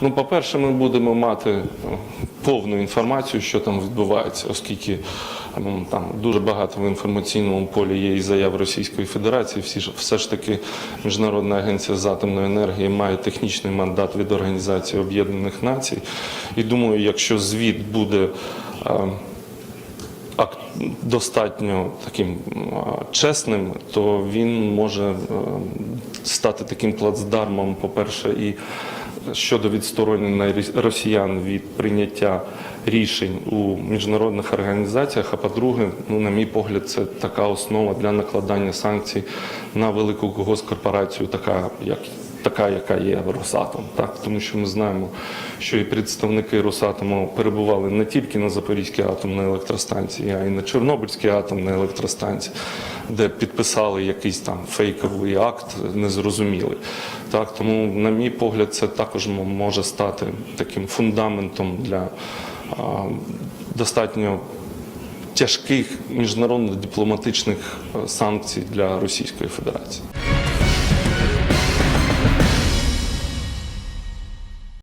Ну, по-перше, ми будемо мати е, повну інформацію, що там відбувається, оскільки там дуже багато в інформаційному полі є і заяв Російської Федерації. Всі ж все ж таки Міжнародна агенція з атомної енергії має технічний мандат від Організації Об'єднаних Націй. І думаю, якщо звіт буде. е, достатньо таким чесним, то він може е, стати таким плацдармом, по-перше, і щодо відсторонення росіян від прийняття рішень у міжнародних організаціях. А по-друге, ну, на мій погляд, це така основа для накладання санкцій на велику госкорпорацію, така як така, яка є Росатом, так тому що ми знаємо, що і представники Росатому перебували не тільки на Запорізькій атомній електростанції, а й на Чорнобильській атомній електростанції, де підписали якийсь там фейковий акт, незрозумілий. Так, тому, на мій погляд, це також може стати таким фундаментом для а, достатньо тяжких міжнародно-дипломатичних санкцій для Російської Федерації.